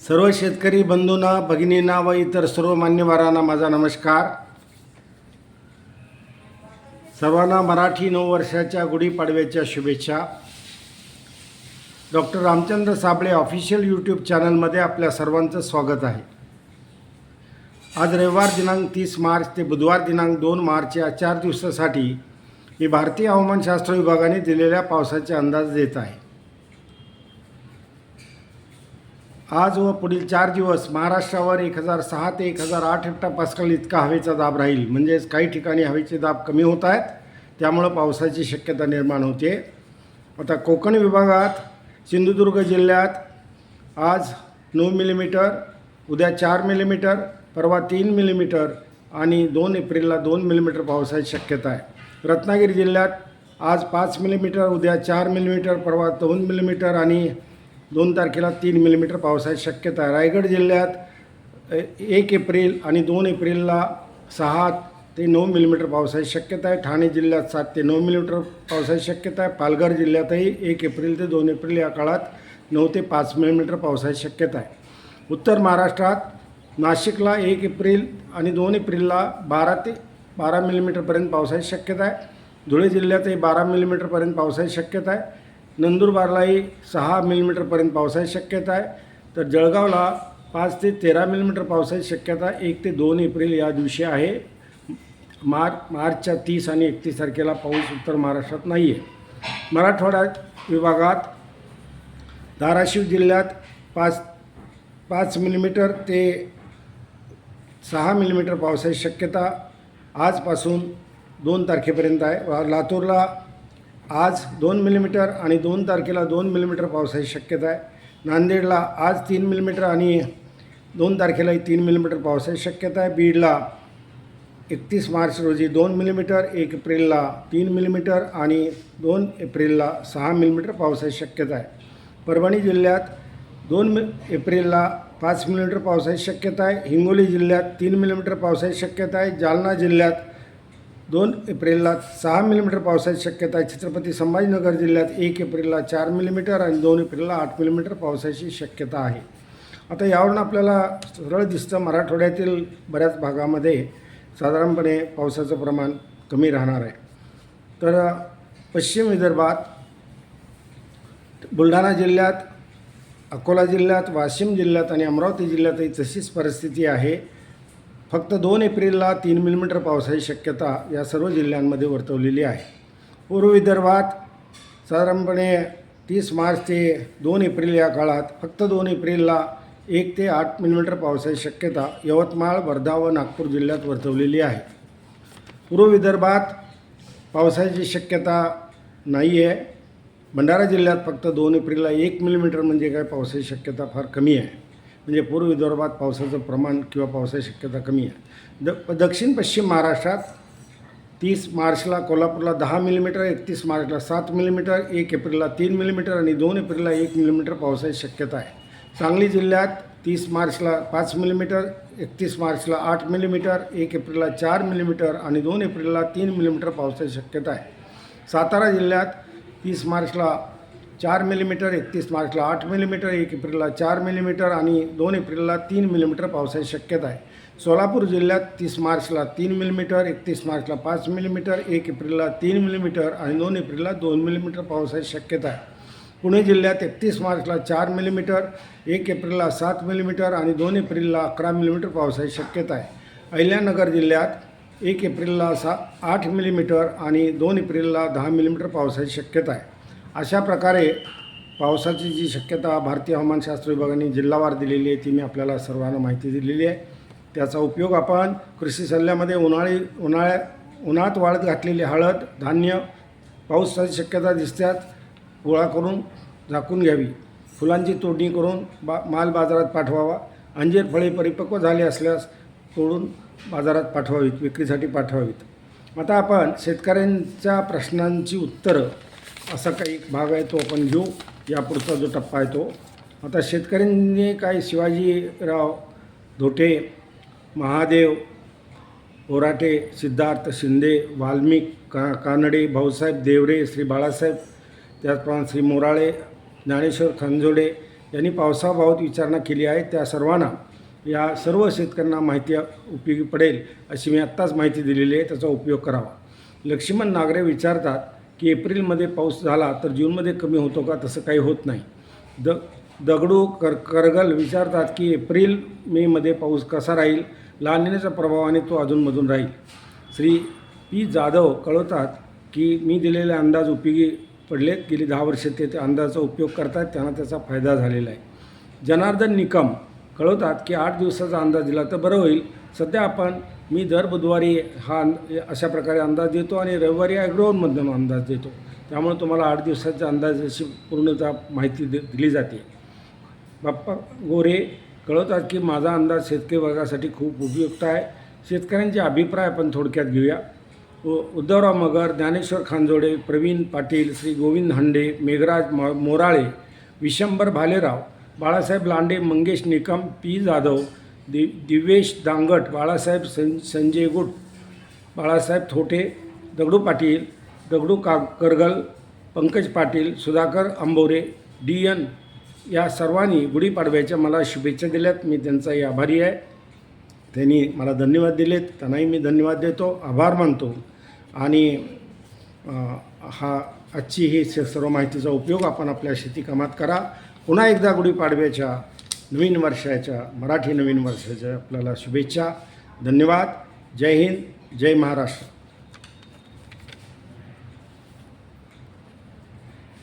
सर्व शेतकरी बंधूंना भगिनींना व इतर सर्व मान्यवरांना माझा नमस्कार. सर्वांना मराठी नऊ वर्षाच्या गुढीपाडव्याच्या शुभेच्छा. Doctor Ramchandra Sable official YouTube चॅनलमध्ये आपल्या सर्वांचं स्वागत आहे. आज रविवार दिनांक तीस मार्च ते बुधवार दिनांक दोन मार्च या चार दिवसासाठी मी भारतीय हवामानशास्त्र विभागाने दिलेल्या पावसाचे अंदाज देत आहे. आज व पुढील चार दिवस महाराष्ट्रावर एक हजार सहा ते एक हजार आठ हेक्टर पास्कल इतका हवेचा दाब राहील. म्हणजेच काही ठिकाणी हवेचे दाब कमी होत आहेत. त्यामुळं पावसाची शक्यता निर्माण होते. आता कोकण विभागात सिंधुदुर्ग जिल्ह्यात आज नऊ मिलीमीटर उद्या चार मिलीमीटर परवा तीन मिलीमीटर आणि दोन एप्रिलला दोन मिलीमीटर पावसाची शक्यता आहे. रत्नागिरी जिल्ह्यात आज पाच मिलीमीटर उद्या चार मिलीमीटर परवा दोन मिलीमीटर आणि दोन तारखेला तीन मिलीमीटर पावसाची शक्यता आहे. रायगड जिल्ह्यात ए- एक एप्रिल आणि दोन एप्रिलला सहा ते नऊ मिलीमीटर पावसाची शक्यता आहे. ठाणे जिल्ह्यात सात ते नऊ मिलीमीटर पावसाची शक्यता आहे. पालघर जिल्ह्यातही एक एप्रिल ते दोन एप्रिल या काळात नऊ ते पाच मिलीमीटर पावसाची शक्यता आहे. उत्तर महाराष्ट्रात नाशिकला एक एप्रिल आणि दोन एप्रिलला बारा ते बारा मिलीमीटरपर्यंत पावसाची शक्यता आहे. धुळे जिल्ह्यातही बारा मिलीमीटरपर्यंत पावसाची शक्यता आहे. नंदुरबारलाही सहा मिलीमीटरपर्यंत पावसाची शक्यता आहे. तर जळगावला पाच ते तेरा मिलीमीटर पावसाची शक्यता एक ते दोन एप्रिल या दिवशी आहे. मार मार्चच्या तीस आणि एकतीस तारखेला पाऊस उत्तर महाराष्ट्रात नाही आहे मराठवाडा विभागात धाराशिव जिल्ह्यात पाच पाच मिलीमीटर ते सहा मिलीमीटर पावसाची शक्यता आजपासून दोन तारखेपर्यंत आहे. लातूरला आज दोन मिलीमीटर आणि दोन तारखेला दोन मिलीमीटर पावसाची शक्यता आहे. नांदेडला आज तीन मिलीमीटर आणि दोन तारखेलाही तीन मिलीमीटर पावसाची शक्यता आहे. बीडला एकतीस मार्च रोजी दोन मिलीमीटर एक एप्रिलला तीन मिलीमीटर आणि दोन एप्रिलला सहा मिलीमीटर पावसाची शक्यता आहे. परभणी जिल्ह्यात दोन मि एप्रिलला पाच मिलीमीटर पावसाची शक्यता आहे. हिंगोली जिल्ह्यात तीन मिलीमीटर पावसाची शक्यता आहे. जालना जिल्ह्यात दोन एप्रिलला सहा मिलीमीटर पावसाची शक्यता आहे. छत्रपती संभाजीनगर जिल्ह्यात एक एप्रिलला चार मिलीमीटर आणि दोन एप्रिलला आठ मिलीमीटर पावसाची शक्यता आहे. आता यावरून आपल्याला सरळ दिसतं मराठवाड्यातील बऱ्याच भागामध्ये साधारणपणे पावसाचं प्रमाण कमी राहणार आहे. तर पश्चिम विदर्भात बुलढाणा जिल्ह्यात अकोला जिल्ह्यात वाशिम जिल्ह्यात आणि अमरावती जिल्ह्यातही तशीच परिस्थिती आहे. फक्त दोन एप्रिलला तीन मिलीमीटर पावसाची शक्यता या सर्व जिल्ह्यांमध्ये वर्तवलेली आहे. पूर्व विदर्भात साधारणपणे तीस मार्च ते दोन एप्रिल या काळात फक्त दोन एप्रिलला एक ते आठ मिलीमीटर पावसाची शक्यता यवतमाळ वर्धा व नागपूर जिल्ह्यात वर्तवलेली आहे. पूर्व विदर्भात पावसाची शक्यता नाही आहे भंडारा जिल्ह्यात फक्त दोन एप्रिलला एक मिलीमीटर म्हणजे काय पावसाची शक्यता फार कमी आहे. म्हणजे पूर्व विदर्भात पावसाचं प्रमाण किंवा पावसाची शक्यता कमी आहे. द दक्षिण पश्चिम महाराष्ट्रात तीस मार्चला कोल्हापूरला दहा मिलीमीटर एकतीस मार्चला सात मिलीमीटर एक एप्रिलला तीन मिलीमीटर आणि दोन एप्रिलला एक मिलीमीटर पावसाची शक्यता आहे. सांगली जिल्ह्यात तीस मार्चला पाच मिलीमीटर एकतीस मार्चला आठ मिलीमीटर एक एप्रिलला चार मिलीमीटर आणि दोन एप्रिलला तीन मिलीमीटर पावसाची शक्यता आहे. सातारा जिल्ह्यात तीस मार्चला चार मिलीमीटर एकतीस मार्चला आठ मिलीमीटर एक एप्रिलला चार मिलीमीटर आणि दोन एप्रिलला तीन मिलीमीटर पावसाची शक्यता आहे. सोलापूर जिल्ह्यात तीस मार्चला तीन मिलीमीटर एकतीस मार्चला पाच मिलीमीटर एक एप्रिलला तीन मिलीमीटर आणि दोन एप्रिलला दोन मिलीमीटर पावसाची शक्यता आहे. पुणे जिल्ह्यात एकतीस मार्चला चार मिलीमीटर एक एप्रिलला सात मिलीमीटर आणि दोन एप्रिलला अकरा मिलीमीटर पावसाची शक्यता आहे. अहिल्यानगर जिल्ह्यात एक एप्रिलला सा आठ मिलीमीटर आणि दोन एप्रिलला दहा मिलीमीटर पावसाची शक्यता आहे. अशा प्रकारे पावसाची जी शक्यता भारतीय हवामानशास्त्र विभागाने जिल्हावार दिलेली आहे ती मी आपल्याला सर्वांना माहिती दिलेली आहे. त्याचा उपयोग आपण कृषी सल्ल्यामध्ये उन्हाळी उन्हाळ्या उन्हात वाळत घातलेली हळद धान्य पावसाची शक्यता दिसत्यात गोळा करून झाकून घ्यावी. फुलांची तोडणी करून बा माल बाजारात पाठवावा. अंजीर फळे परिपक्व झाले असल्यास तोडून बाजारात पाठवावीत विक्रीसाठी पाठवावीत. आता आपण शेतकऱ्यांच्या प्रश्नांची उत्तरं असा काही एक भाग आहे तो आपण घेऊ. यापुढचा जो टप्पा आहे तो. आता शेतकऱ्यांनी काय शिवाजीराव धोटे महादेव ओराटे सिद्धार्थ शिंदे वाल्मिक का कानडे भाऊसाहेब देवरे श्री बाळासाहेब त्याचप्रमाणे श्री मोराळे ज्ञानेश्वर खंजोडे यांनी पावसाबाबत विचारणा केली आहे. त्या सर्वांना या सर्व शेतकऱ्यांना माहिती उपयोगी पडेल अशी मी आत्ताच माहिती दिलेली आहे. त्याचा उपयोग करावा. लक्ष्मण नागरे विचारतात की एप्रिलमध्ये पाऊस झाला तर जूनमध्ये कमी होतो का? तसं काही होत नाही. द दगडू कर करगल विचारतात की एप्रिल मेमध्ये पाऊस कसा राहील? लानिनेच्या प्रभावाने तो अधूनमधून राहील. श्री पी जाधव कळवतात की मी दिलेले अंदाज उपयोगी पडलेत गेली दहा वर्षे ते त्या अंदाजाचा उपयोग करतात. त्यांना त्याचा फायदा झालेला आहे. जनार्दन निकम कळवतात की आठ दिवसाचा अंदाज दिला तर बरं होईल. सध्या आपण मी दर बुधवारी हा अशा प्रकारे अंदाज देतो आणि रविवारी ॲग्रोवनमधून अंदाज देतो. त्यामुळे तुम्हाला आठ दिवसाच्या अंदाजाची पूर्णतः माहिती दि दिली जाते. बाप्पा गोरे कळवतात की माझा अंदाज शेतकरी वर्गासाठी खूप उपयुक्त आहे. शेतकऱ्यांचे अभिप्राय आपण थोडक्यात घेऊया. उ उद्धवराव मगर ज्ञानेश्वर खांजोडे प्रवीण पाटील श्री गोविंद हंडे मेघराज म मोराळे विशंभर भालेराव बाळासाहेब लांडे मंगेश निकम पी जाधव दि दिवेश दांगट बाळासाहेब सं संजय गुट बाळासाहेब थोटे दगडू पाटील दगडू का करगल पंकज पाटील सुधाकर आंबोरे डी एन. या सर्वांनी गुढीपाडव्याच्या मला शुभेच्छा दिल्यात. मी त्यांचाही आभारी आहे. त्यांनी मला धन्यवाद दिलेत. त्यांनाही मी धन्यवाद देतो. आभार मानतो. आणि हा आजची ही स- सर्व माहितीचा उपयोग आपण आपल्या शेतीकामात करा. पुन्हा एकदा गुढीपाडव्याच्या नवीन वर्षाच्या मराठी नवीन वर्षाच्या आपल्याला शुभेच्छा धन्यवाद. जय हिंद जय महाराष्ट्र.